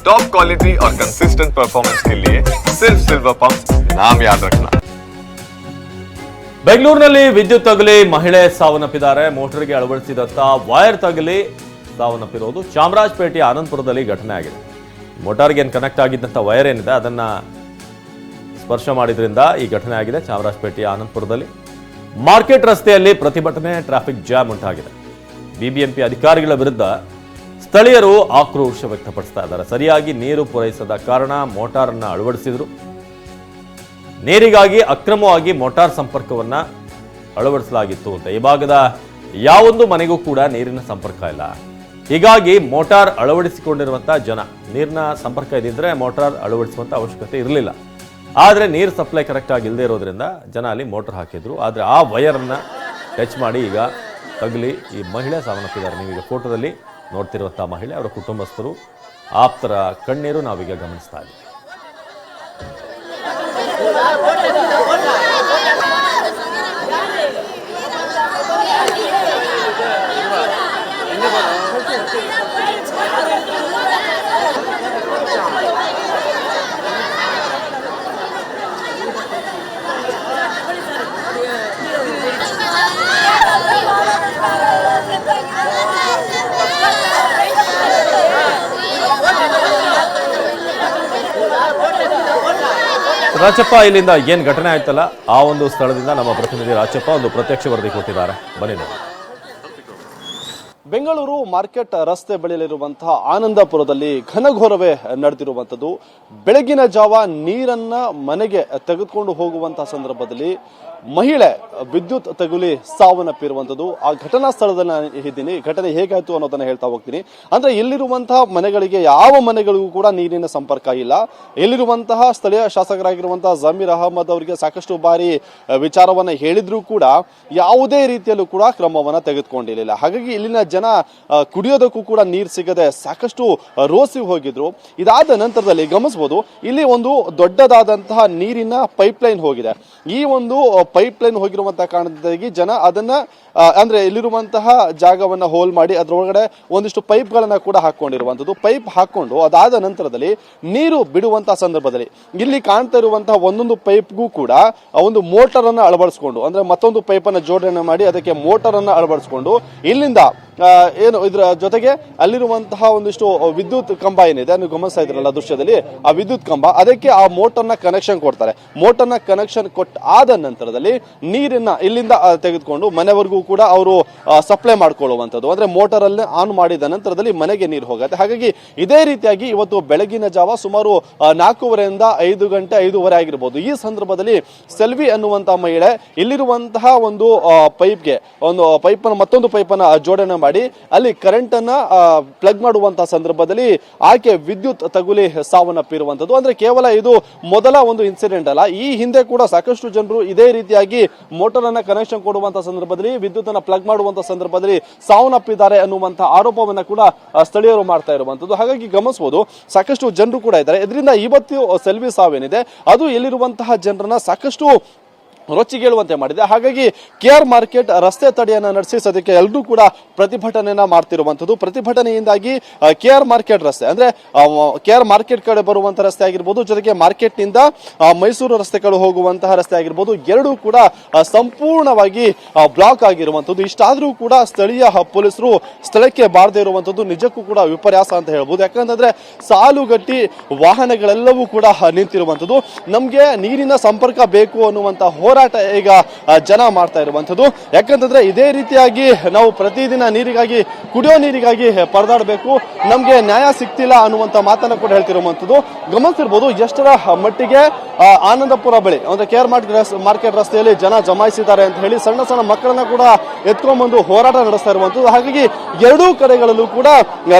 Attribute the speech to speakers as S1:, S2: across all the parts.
S1: Top quality और consistent performance के लिए सिर्फ सिल्वर पंप नाम याद रखना
S2: ಬೆಂಗಳೂರಿನಲ್ಲಿ ವಿದ್ಯುತ್ ತಗುಲಿ ಮಹಿಳೆ ಸಾವನ್ನಪ್ಪಿದ್ದಾರೆ ಮೋಟರ್ಗೆ ಅಳವಡಿಸಿದಂತ ವೈರ್ ತಗುಲಿ ಸಾವನ್ನಪ್ಪಿರೋದು ಚಾಮರಾಜಪೇಟೆಯ ಆನಂದಪುರದಲ್ಲಿ ಘಟನೆ ಆಗಿದೆ ಮೋಟಾರ್ಗೆ ಏನು ಕನೆಕ್ಟ್ ಆಗಿದ್ದಂಥ ವೈರ್ ಏನಿದೆ ಅದನ್ನ ಸ್ಪರ್ಶ ಮಾಡಿದ್ರಿಂದ ಈ ಘಟನೆ ಆಗಿದೆ ಚಾಮರಾಜಪೇಟೆಯ ಆನಂದಪುರದಲ್ಲಿ ಮಾರ್ಕೆಟ್ ರಸ್ತೆಯಲ್ಲಿ ಪ್ರತಿಭಟನೆ ಟ್ರಾಫಿಕ್ ಜಾಮ್ ಉಂಟಾಗಿದೆ ಬಿಬಿಎಂಪಿ ಅಧಿಕಾರಿಗಳ ವಿರುದ್ಧ ಸ್ಥಳೀಯರು ಆಕ್ರೋಶ ವ್ಯಕ್ತಪಡಿಸ್ತಾ ಇದ್ದಾರೆ. ಸರಿಯಾಗಿ ನೀರು ಪೂರೈಸದ ಕಾರಣ ಮೋಟಾರನ್ನು ಅಳವಡಿಸಿದ್ರು. ನೀರಿಗಾಗಿ ಅಕ್ರಮವಾಗಿ ಮೋಟಾರ್ ಸಂಪರ್ಕವನ್ನ ಅಳವಡಿಸಲಾಗಿತ್ತು ಅಂತ. ಈ ಭಾಗದ ಯಾವೊಂದು ಮನೆಗೂ ಕೂಡ ನೀರಿನ ಸಂಪರ್ಕ ಇಲ್ಲ. ಹೀಗಾಗಿ ಮೋಟಾರ್ ಅಳವಡಿಸಿಕೊಂಡಿರುವಂತಹ ಜನ, ನೀರಿನ ಸಂಪರ್ಕ ಇದ್ದಿದ್ರೆ ಮೋಟಾರ್ ಅಳವಡಿಸುವಂತ ಅವಶ್ಯಕತೆ ಇರಲಿಲ್ಲ. ಆದರೆ ನೀರು ಸಪ್ಲೈ ಕರೆಕ್ಟ್ ಆಗಿ ಇಲ್ಲದೆ ಇರೋದ್ರಿಂದ ಜನ ಅಲ್ಲಿ ಮೋಟಾರ್ ಹಾಕಿದ್ರು. ಆದರೆ ಆ ವಯರನ್ನು ಟಚ್ ಮಾಡಿ ಈಗ ತಗಲಿ ಈ ಮಹಿಳೆ ಸಾವನ್ನಪ್ಪಿದ್ದಾರೆ. ನೀವೀಗ ಫೋಟೋದಲ್ಲಿ ನೋಡ್ತಿರುವಂತಹ ಮಹಿಳೆ ಅವರ ಕುಟುಂಬಸ್ಥರು ಆಪ್ತರ ಕಣ್ಣೀರು ನಾವೀಗ ಗಮನಿಸ್ತಾ ಇದ್ದೀವಿ. ರಾಚಪ್ಪ ಇಲ್ಲಿಂದ ಏನು ಘಟನೆ ಆಯ್ತಲ್ಲ, ಆ ಒಂದು ಸ್ಥಳದಿಂದ ನಮ್ಮ ಪ್ರತಿನಿಧಿ ರಾಚಪ್ಪ ಒಂದು ಪ್ರತ್ಯಕ್ಷ ವರದಿ ಕೊಟ್ಟಿದ್ದಾರೆ. ಬನ್ನಿ
S3: ಬೆಂಗಳೂರು ಮಾರ್ಕೆಟ್ ರಸ್ತೆ ಬಳಿಯಲ್ಲಿರುವಂತಹ ಆನಂದಪುರದಲ್ಲಿ ಘನಘೋರವೇ ನಡೆದಿರುವಂಥದ್ದು. ಬೆಳಗಿನ ಜಾವ ನೀರನ್ನ ಮನೆಗೆ ತೆಗೆದುಕೊಂಡು ಹೋಗುವಂತಹ ಸಂದರ್ಭದಲ್ಲಿ ಮಹಿಳೆ ವಿದ್ಯುತ್ ತಗುಲಿ ಸಾವನ್ನಪ್ಪಿರುವಂಥದ್ದು. ಆ ಘಟನಾ ಸ್ಥಳದಲ್ಲಿ ನಾನು ಇದ್ದೀನಿ ಘಟನೆ ಹೇಗಾಯ್ತು ಅನ್ನೋದನ್ನ ಹೇಳ್ತಾ ಹೋಗ್ತೀನಿ. ಅಂದ್ರೆ ಇಲ್ಲಿರುವಂತಹ ಮನೆಗಳಿಗೆ ಯಾವ ಮನೆಗಳಿಗೂ ಕೂಡ ನೀರಿನ ಸಂಪರ್ಕ ಇಲ್ಲ. ಇಲ್ಲಿರುವಂತಹ ಸ್ಥಳೀಯ ಶಾಸಕರಾಗಿರುವಂತಹ ಜಮೀರ್ ಅಹಮದ್ ಅವರಿಗೆ ಸಾಕಷ್ಟು ಬಾರಿ ವಿಚಾರವನ್ನ ಹೇಳಿದ್ರು ಕೂಡ ಯಾವುದೇ ರೀತಿಯಲ್ಲೂ ಕೂಡ ಕ್ರಮವನ್ನ ತೆಗೆದುಕೊಂಡಿರಲಿಲ್ಲ. ಹಾಗಾಗಿ ಇಲ್ಲಿನ ಜನ ಕುಡಿಯೋದಕ್ಕೂ ಕೂಡ ನೀರು ಸಿಗದೆ ಸಾಕಷ್ಟು ರೋಸಿ ಹೋಗಿದ್ರು. ಇದಾದ ನಂತರದಲ್ಲಿ ಗಮನಿಸಬಹುದು ಇಲ್ಲಿ ಒಂದು ದೊಡ್ಡದಾದಂತಹ ನೀರಿನ ಪೈಪ್ಲೈನ್ ಹೋಗಿದೆ. ಈ ಒಂದು ಪೈಪ್ ಲೈನ್ ಹೋಗಿರುವಂತಹ ಕಾರಣದಿಂದಾಗಿ ಜನ ಅದನ್ನ ಅಂದ್ರೆ ಇಲ್ಲಿರುವಂತಹ ಜಾಗವನ್ನ ಹೋಲ್ ಮಾಡಿ ಅದರೊಳಗಡೆ ಒಂದಿಷ್ಟು ಪೈಪ್ಗಳನ್ನ ಕೂಡ ಹಾಕೊಂಡಿರುವಂತದ್ದು ಪೈಪ್ ಹಾಕೊಂಡು ಅದಾದ ನಂತರದಲ್ಲಿ ನೀರು ಬಿಡುವಂತಹ ಸಂದರ್ಭದಲ್ಲಿ ಇಲ್ಲಿ ಕಾಣ್ತಾ ಇರುವಂತಹ ಒಂದೊಂದು ಪೈಪ್ಗೂ ಕೂಡ ಒಂದು ಮೋಟರ್ ಅನ್ನ ಅಳವಡಿಸಿಕೊಂಡು, ಅಂದ್ರೆ ಮತ್ತೊಂದು ಪೈಪ್ ಅನ್ನ ಜೋಡಣೆ ಮಾಡಿ ಅದಕ್ಕೆ ಮೋಟರ್ ಅನ್ನ ಅಳವಡಿಸಿಕೊಂಡು ಇಲ್ಲಿಂದ ಏನು, ಇದರ ಜೊತೆಗೆ ಅಲ್ಲಿರುವಂತಹ ಒಂದಿಷ್ಟು ವಿದ್ಯುತ್ ಕಂಬ ಏನಿದೆ, ನೀವು ಗಮನಿಸ್ತಾ ಇದ್ರಲ್ಲ ದೃಶ್ಯದಲ್ಲಿ, ಆ ವಿದ್ಯುತ್ ಕಂಬ, ಅದಕ್ಕೆ ಆ ಮೋಟರ್ನ ಕನೆಕ್ಷನ್ ಕೊಡ್ತಾರೆ. ಮೋಟರ್ನ ಕನೆಕ್ಷನ್ ಕೊಟ್ಟ ಆದ ನಂತರದಲ್ಲಿ ನೀರನ್ನ ಇಲ್ಲಿಂದ ತೆಗೆದುಕೊಂಡು ಮನೆವರೆಗೂ ಕೂಡ ಅವರು ಸಪ್ಲೈ ಮಾಡ್ಕೊಳ್ಳುವಂಥದ್ದು. ಅಂದರೆ ಮೋಟರ್ ಅಲ್ಲೇ ಆನ್ ಮಾಡಿದ ನಂತರದಲ್ಲಿ ಮನೆಗೆ ನೀರು ಹೋಗುತ್ತೆ. ಹಾಗಾಗಿ ಇದೇ ರೀತಿಯಾಗಿ ಇವತ್ತು ಬೆಳಗಿನ ಜಾವ ಸುಮಾರು ನಾಲ್ಕೂವರೆಯಿಂದ ಐದು ಗಂಟೆ, ಐದೂವರೆ ಆಗಿರ್ಬೋದು. ಈ ಸಂದರ್ಭದಲ್ಲಿ ಸೆಲ್ವಿ ಅನ್ನುವಂತಹ ಮಹಿಳೆ ಇಲ್ಲಿರುವಂತಹ ಒಂದು ಪೈಪ್ಗೆ ಒಂದು ಪೈಪ್ ಮತ್ತೊಂದು ಪೈಪ್ ಅನ್ನ ಜೋಡಣೆ ಮಾಡಿ ಅಲ್ಲಿ ಕರೆಂಟ್ ಅನ್ನ ಪ್ಲಗ್ ಮಾಡುವಂತಹ ಸಂದರ್ಭದಲ್ಲಿ ಆಕೆ ವಿದ್ಯುತ್ ತಗುಲಿ ಸಾವನ್ನಪ್ಪಿರುವಂತದ್ದು ಅಂದ್ರೆ ಕೇವಲ ಇದು ಮೊದಲ ಒಂದು ಇನ್ಸಿಡೆಂಟ್ ಅಲ್ಲ, ಈ ಹಿಂದೆ ಕೂಡ ಸಾಕಷ್ಟು ಜನರು ಇದೇ ರೀತಿಯಾಗಿ ಮೋಟರ್ ಅನ್ನ ಕನೆಕ್ಷನ್ ಕೊಡುವಂತ ಸಂದರ್ಭದಲ್ಲಿ, ವಿದ್ಯುತ್ ಅನ್ನ ಪ್ಲಗ್ ಮಾಡುವಂತಹ ಸಂದರ್ಭದಲ್ಲಿ ಸಾವನ್ನಪ್ಪಿದ್ದಾರೆ ಅನ್ನುವಂತಹ ಆರೋಪವನ್ನ ಕೂಡ ಸ್ಥಳೀಯರು ಮಾಡ್ತಾ ಇರುವಂತದ್ದು ಹಾಗಾಗಿ ಗಮನಿಸಬಹುದು ಸಾಕಷ್ಟು ಜನರು ಕೂಡ ಇದ್ದಾರೆ. ಇದರಿಂದ ಇವತ್ತು ಸೆಲ್ವಿ ಸಾವೇನಿದೆ ಅದು ಇಲ್ಲಿರುವಂತಹ ಜನರನ್ನ ಸಾಕಷ್ಟು ರೊಚ್ಚಿಗೇಳುವಂತೆ ಮಾಡಿದೆ. ಹಾಗಾಗಿ ಕೆ ಆರ್ ಮಾರ್ಕೆಟ್ ರಸ್ತೆ ತಡೆಯನ್ನ ನಡೆಸಿ ಸದ್ಯಕ್ಕೆ ಎಲ್ಲರೂ ಕೂಡ ಪ್ರತಿಭಟನೆಯನ್ನ ಮಾಡ್ತಿರುವಂತದ್ದು ಪ್ರತಿಭಟನೆಯಿಂದಾಗಿ ಕೆ ಆರ್ ಮಾರ್ಕೆಟ್ ರಸ್ತೆ, ಅಂದ್ರೆ ಕೆ ಆರ್ ಮಾರ್ಕೆಟ್ ಕಡೆ ಬರುವಂಥ ರಸ್ತೆ ಆಗಿರ್ಬೋದು, ಜೊತೆಗೆ ಮಾರ್ಕೆಟ್ನಿಂದ ಮೈಸೂರು ರಸ್ತೆಗಳು ಹೋಗುವಂತಹ ರಸ್ತೆ ಆಗಿರ್ಬೋದು, ಎರಡೂ ಕೂಡ ಸಂಪೂರ್ಣವಾಗಿ ಬ್ಲಾಕ್ ಆಗಿರುವಂತದ್ದು ಇಷ್ಟಾದರೂ ಕೂಡ ಸ್ಥಳೀಯ ಪೊಲೀಸರು ಸ್ಥಳಕ್ಕೆ ಬಾರದೇ ಇರುವಂತದ್ದು ನಿಜಕ್ಕೂ ಕೂಡ ವಿಪರ್ಯಾಸ ಅಂತ ಹೇಳ್ಬೋದು. ಯಾಕಂತಂದ್ರೆ, ಸಾಲುಗಟ್ಟಿ ವಾಹನಗಳೆಲ್ಲವೂ ಕೂಡ ನಿಂತಿರುವಂಥದ್ದು. ನಮ್ಗೆ ನೀರಿನ ಸಂಪರ್ಕ ಬೇಕು ಅನ್ನುವಂತ ಹೋರಾಟ ಈಗ ಜನ ಮಾಡ್ತಾ ಇರುವಂತದ್ದು ಯಾಕಂತಂದ್ರೆ ಇದೇ ರೀತಿಯಾಗಿ ನಾವು ಪ್ರತಿದಿನ ನೀರಿಗಾಗಿ, ಕುಡಿಯೋ ನೀರಿಗಾಗಿ ಪರದಾಡಬೇಕು. ನಮಗೆ ನ್ಯಾಯ ಸಿಗ್ತಿಲ್ಲ ಅನ್ನುವಂತ ಮಾತನ್ನ ಕೂಡ ಹೇಳ್ತಿರುವಂತದ್ದು ಗಮನಿಸಿರ್ಬೋದು, ಎಷ್ಟರ ಮಟ್ಟಿಗೆ ಆನಂದಪುರ ಬಳಿ, ಅಂದ್ರೆ ಕೇರ್ ಮಾರ್ಕೆಟ್ ರಸ್ತೆಯಲ್ಲಿ ಜನ ಜಮಾಯಿಸಿದ್ದಾರೆ ಅಂತ ಹೇಳಿ ಸಣ್ಣ ಸಣ್ಣ ಮಕ್ಕಳನ್ನ ಕೂಡ ಎತ್ಕೊಂಡ್ಬಂದು ಹೋರಾಟ ನಡೆಸ್ತಾ ಇರುವಂಥದ್ದು. ಹಾಗಾಗಿ ಎರಡೂ ಕಡೆಗಳಲ್ಲೂ ಕೂಡ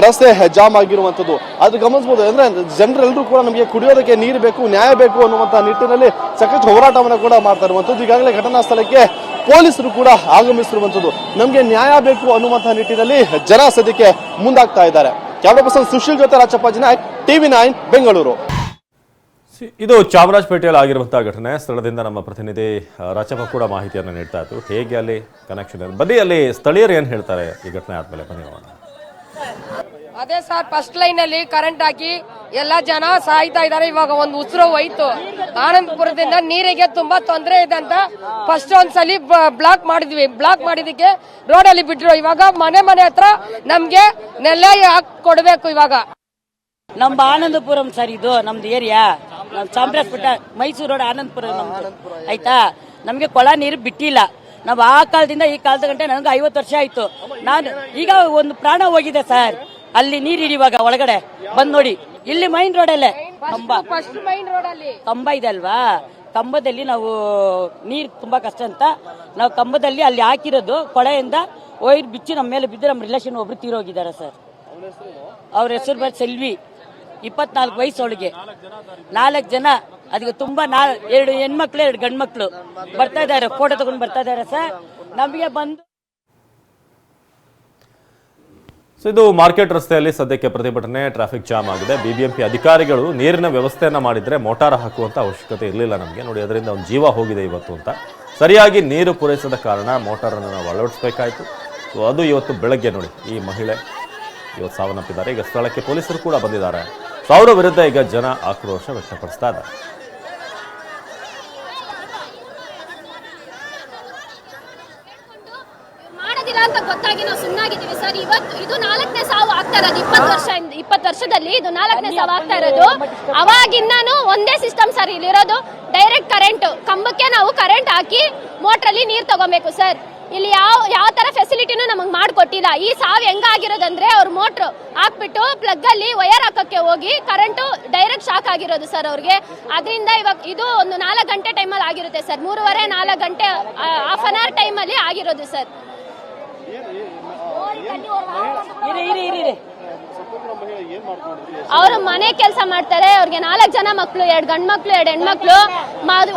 S3: ರಸ್ತೆ ಜಾಮ್ ಆಗಿರುವಂತದ್ದು ಅದು ಗಮನಿಸಬಹುದು ಅಂದ್ರೆ ಜನರೆಲ್ಲರೂ ಕೂಡ ನಮಗೆ ಕುಡಿಯೋದಕ್ಕೆ ನೀರು ಬೇಕು, ನ್ಯಾಯ ಬೇಕು ಅನ್ನುವಂತ ನಿಟ್ಟಿನಲ್ಲಿ ಸಾಕಷ್ಟು ಹೋರಾಟವನ್ನು ಕೂಡ ಮಾಡ್ತಾ ಇರುವಂತದ್ದು ಈಗಾಗಲೇ ಘಟನಾ ಸ್ಥಳಕ್ಕೆ ಪೊಲೀಸರು ಕೂಡ ಆಗಮಿಸಿರುವಂಥದ್ದು. ನಮಗೆ ನ್ಯಾಯ ಬೇಕು ಅನ್ನುವಂತಹ ನಿಟ್ಟಿನಲ್ಲಿ ಜನ ಸದ್ಯಕ್ಕೆ ಮುಂದಾಗ್ತಾ ಇದ್ದಾರೆ. ಕ್ಯಾಮ್ರಾ ಪರ್ಸನ್ ಸುಶೀಲ್ ಜೊತೆ ರಾಚಪ್ಪ ನಾಯಕ್ ಟಿವಿ ನೈನ್, ಬೆಂಗಳೂರು.
S2: ಇದು ಚಾಮರಾಜಪೇಟೆಯಲ್ಲಿ ಆಗಿರುವಂತಹ ಘಟನೆ. ಸ್ಥಳದಿಂದ ನಮ್ಮ ಪ್ರತಿನಿಧಿ ರಾಚಪ್ಪ ಕೂಡ ಮಾಹಿತಿಯನ್ನು ನೀಡ್ತಾ ಇತ್ತು ಹೇಗೆ ಅಲ್ಲಿ ಕನೆಕ್ಷನ್ ಬನ್ನಿ, ಅಲ್ಲಿ ಸ್ಥಳೀಯರು ಏನು ಹೇಳ್ತಾರೆ? ಈ ಘಟನೆ ಆದ್ಮೇಲೆ ಬನ್ನಿ
S4: ಅದೇ ಸರ್ ಫಸ್ಟ್ ಲೈನ್ ಅಲ್ಲಿ ಕರೆಂಟ್ ಹಾಕಿ ಎಲ್ಲಾ ಜನ ಸಾಯ್ತಾ ಇದಾರೆ ಇವಾಗ ಒಂದು ಉಸಿರು ಹೋಯ್ತು. ಆನಂದಪುರದಿಂದ ನೀರಿಗೆ ತುಂಬಾ ತೊಂದರೆ ಇದೆ ಅಂತ ಫಸ್ಟ್ ಒಂದ್ಸಲಿ ಬ್ಲಾಕ್ ಮಾಡಿದ್ವಿ. ಬ್ಲಾಕ್ ಮಾಡಿದಕ್ಕೆ ರೋಡ್ ಅಲ್ಲಿ ಬಿಟ್ರು. ಇವಾಗ ಮನೆ ಮನೆ ಹತ್ರ ನಮ್ಗೆ ನೆಲ ಹಾಕಿ ಕೊಡ್ಬೇಕು ಇವಾಗ.
S5: ನಮ್ಮ ಆನಂದಪುರಂ ಸರ್ ಇದು ನಮ್ದು ಏರಿಯಾ ನಮ್ ಚಾಮರಾಜಪೇಟ ಮೈಸೂರು ರೋಡ್ ಆನಂದಪುರ ನಮ್ದು. ಆಯ್ತಾ? ನಮಗೆ ಕೊಳ ನೀರು ಬಿಟ್ಟಿಲ್ಲ. ನಾವು ಆ ಕಾಲದಿಂದ ಈ ಕಾಲದ ಗಂಟೆ ನನಗೆ ಐವತ್ತು ವರ್ಷ ಆಯ್ತು. ನಾನು ಈಗ ಒಂದು ಪ್ರಾಣ ಹೋಗಿದೆ ಸರ್. ಅಲ್ಲಿ ನೀರು ಹಿಡಿಯುವಾಗ ಒಳಗಡೆ ಬಂದ್ ನೋಡಿ. ಇಲ್ಲಿ ಮೈನ್
S4: ರೋಡ್ ಅಲ್ಲೇ.
S5: ಕಂಬ. ಇದೆ ಅಲ್ವಾ? ಕಂಬದಲ್ಲಿ ನಾವು ನೀರು ತುಂಬಾ ಕಷ್ಟ ಅಂತ ನಾವು ಕಂಬದಲ್ಲಿ ಅಲ್ಲಿ ಹಾಕಿರೋದು ಕೊಳೆಯಿಂದ ವೈರ್ ಬಿಚ್ಚಿ ನಮ್ಮ ಮೇಲೆ ಬಿದ್ದು ನಮ್ಮ ರಿಲೇಷನ್ ಒಬ್ರು ತೀರೋಗಿದ್ದಾರೆ ಸರ್. ಅವ್ರ ಹೆಸರು ಬರ್ ಸೆಲ್ವಿ. ಇಪ್ಪತ್ನಾಲ್ಕು ವಯಸ್ಸು ಅವಳಿಗೆ. ನಾಲ್ಕು ಜನ. ಅದಕ್ಕೆ ತುಂಬಾ ನಾ ಎರಡು ಹೆಣ್ಮಕ್ಳು ಎರಡು ಗಂಡು ಮಕ್ಳು ಬರ್ತಾ ಇದ್ದಾರೆ ಫೋಟೋ ತಗೊಂಡು ಬರ್ತಾ ಇದ್ದಾರೆ ಸರ್. ನಮಗೆ ಬಂದು
S2: ಸೊ ಇದು ಮಾರ್ಕೆಟ್ ರಸ್ತೆಯಲ್ಲಿ ಸದ್ಯಕ್ಕೆ ಪ್ರತಿಭಟನೆ ಟ್ರಾಫಿಕ್ ಜಾಮ್ ಆಗಿದೆ. ಬಿಬಿಎಂಪಿ ಅಧಿಕಾರಿಗಳು ನೀರಿನ ವ್ಯವಸ್ಥೆಯನ್ನು ಮಾಡಿದರೆ ಮೋಟಾರ್ ಹಾಕುವಂಥ ಅವಶ್ಯಕತೆ ಇರಲಿಲ್ಲ ನಮಗೆ. ನೋಡಿ, ಅದರಿಂದ ಒಂದು ಜೀವ ಹೋಗಿದೆ ಇವತ್ತು ಅಂತ. ಸರಿಯಾಗಿ ನೀರು ಪೂರೈಸದ ಕಾರಣ ಮೋಟಾರನ್ನು ನಾವು ಅಳವಡಿಸಬೇಕಾಯಿತು. ಸೊ ಅದು ಇವತ್ತು ಬೆಳಗ್ಗೆ ನೋಡಿ, ಈ ಮಹಿಳೆ ಇವತ್ತು ಸಾವನ್ನಪ್ಪಿದ್ದಾರೆ. ಈಗ ಸ್ಥಳಕ್ಕೆ ಪೊಲೀಸರು ಕೂಡ ಬಂದಿದ್ದಾರೆ. ಸೊ ಅವರ ವಿರುದ್ಧ ಈಗ ಜನ ಆಕ್ರೋಶ ವ್ಯಕ್ತಪಡಿಸ್ತಾ ಇದ್ದಾರೆ.
S6: ಮಾಡೋದಿಲ್ಲ ಅಂತ ಗೊತ್ತಾಗಿ ನಾವು ಸುಮ್ಮನಾಗಿದ್ದೀವಿ ಸರ್ ಇವತ್ತು ಇದು ನಾಲ್ಕನೇ ಸಾವು ಆಗ್ತಾ ಇರೋದು. ಇಪ್ಪತ್ತು ವರ್ಷ ಇಪ್ಪತ್ತು ವರ್ಷದಲ್ಲಿ ಇದು ನಾಲ್ಕನೇ ಸಾವು ಆಗ್ತಾ ಇರೋದು. ಅವಾಗಿಂದಾನು ಒಂದೇ ಸಿಸ್ಟಮ್ ಸರ್ ಇಲ್ಲಿರೋದು ಡೈರೆಕ್ಟ್ ಕರೆಂಟ್ ಕಂಬಕ್ಕೆ ನಾವು ಕರೆಂಟ್ ಹಾಕಿ ಮೋಟ್ರಲ್ಲಿ ನೀರು ತಗೋಬೇಕು ಸರ್. ಇಲ್ಲಿ ಯಾವ ಯಾವ ತರ ಫೆಸಿಲಿಟಿನೂ ನಮಗೆ ಮಾಡ್ಕೊಟ್ಟಿಲ್ಲ. ಈ ಸಾವು ಹೆಂಗಾಗಿರೋದಂದ್ರೆ ಅವ್ರ ಮೋಟ್ರ್ ಹಾಕ್ಬಿಟ್ಟು ಪ್ಲಗ್ ಅಲ್ಲಿ ವೈರ್ ಹಾಕಕ್ಕೆ ಹೋಗಿ ಕರೆಂಟು ಡೈರೆಕ್ಟ್ ಶಾಕ್ ಆಗಿರೋದು ಸರ್ ಅವ್ರಿಗೆ. ಅದರಿಂದ ಇವಾಗ ಇದು ಒಂದು ನಾಲ್ಕು ಗಂಟೆ ಟೈಮಲ್ಲಿ ಆಗಿರುತ್ತೆ ಸರ್. ಮೂರುವರೆ ನಾಲ್ಕು ಗಂಟೆ ಹಾಫ್ ಅನ್ ಅವರ್ ಟೈಮಲ್ಲಿ ಆಗಿರೋದು ಸರ್. ಅವರು ಮನೆ ಕೆಲಸ ಮಾಡ್ತಾರೆ, ಅವ್ರಿಗೆ ನಾಲ್ಕು ಜನ ಮಕ್ಕಳು ಎರಡು ಗಂಡ್ ಮಕ್ಳು, ಎರಡು ಹೆಣ್ಮಕ್ಳು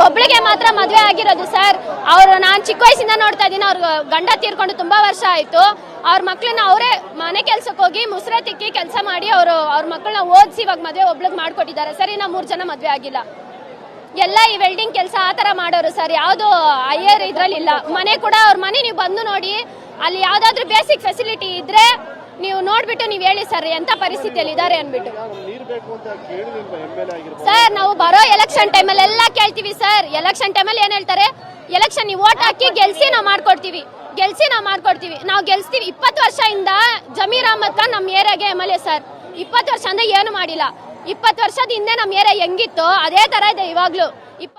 S6: ಒಬ್ಳಿಗೆ ಮಾತ್ರ ಮದುವೆ ಆಗಿರೋದು ಸರ್. ಅವರು ನಾನು ಚಿಕ್ಕ ವಯಸ್ಸಿಂದ ನೋಡ್ತಾ ಇದ್ದೀನಿ, ಅವ್ರ ಗಂಡ ತೀರ್ಕೊಂಡು ತುಂಬಾ ವರ್ಷ ಆಯ್ತು. ಅವ್ರ ಮಕ್ಕಳನ್ನ ಅವರೇ ಮನೆ ಕೆಲ್ಸಕ್ಕೆ ಹೋಗಿ ಮುಸ್ರೆ ತಿಕ್ಕಿ ಕೆಲಸ ಮಾಡಿ ಅವರು, ಅವ್ರ ಮಕ್ಕಳನ್ನ ಓದಿಸಿ ಇವಾಗ ಮದುವೆ ಒಬ್ಳಿಗೆ ಮಾಡ್ಕೊಟ್ಟಿದ್ದಾರೆ. ಸರ್, ಇನ್ನ ಮೂರು ಜನ ಮದುವೆ ಆಗಿಲ್ಲ. ಎಲ್ಲ ಈ ವೆಲ್ಡಿಂಗ್ ಕೆಲಸ ಆ ತರ ಮಾಡೋರು ಸರ್, ಯಾವ್ದು ಅಯ್ಯರ್ ಇದ್ರಲ್ಲಿ ಇಲ್ಲ. ಮನೆ ಕೂಡ ಅವ್ರ ಮನೆ ನೀವು ಬಂದು ನೋಡಿ ಅಲ್ಲಿ ಯಾವ್ದಾದ್ರು ಬೇಸಿಕ್ ಫೆಸಿಲಿಟಿ ಇದ್ರೆ ನೀವು ನೋಡ್ಬಿಟ್ಟು ನೀವು ಹೇಳಿ ಸರ್ ಎಂತ ಪರಿಸ್ಥಿತಿಯಲ್ಲಿ ಇದ್ದಾರೆ ಅನ್ಬಿಟ್ಟು ಸರ್ ನಾವು ಬರೋ ಎಲೆಕ್ಷನ್ ಟೈಮಲ್ಲಿ ಎಲ್ಲ ಕೇಳ್ತೀವಿ ಸರ್ ಎಲೆಕ್ಷನ್ ಟೈಮಲ್ಲಿ ಏನ್ ಹೇಳ್ತಾರೆ? ಎಲೆಕ್ಷನ್ ನೀವು ಓಟ್ ಹಾಕಿ ಗೆಲ್ಸಿ ನಾವು ಮಾಡ್ಕೊಡ್ತೀವಿ. ಗೆಲ್ಸಿ ನಾವು ಮಾಡ್ಕೊಡ್ತೀವಿ. ನಾವು ಗೆಲ್ಸ್ತೀವಿ. ಇಪ್ಪತ್ತು ವರ್ಷದಿಂದ ಜಮೀರ್ ಅಹಮದ್ ಖಾನ್ ನಮ್ಮ ಏರಿಯಾಗೆ ಎಂ ಎಲ್ ಎ ಸರ್ ಇಪ್ಪತ್ತು ವರ್ಷ ಅಂದ್ರೆ ಏನು ಮಾಡಿಲ್ಲ. ಇಪ್ಪತ್ತು ವರ್ಷದ ಹಿಂದೆ ನಮ್ಮ ಏರಿಯಾ ಹೆಂಗಿತ್ತು ಅದೇ ತರ ಇದೆ ಇವಾಗ್ಲೂ. ಇಪ್ಪ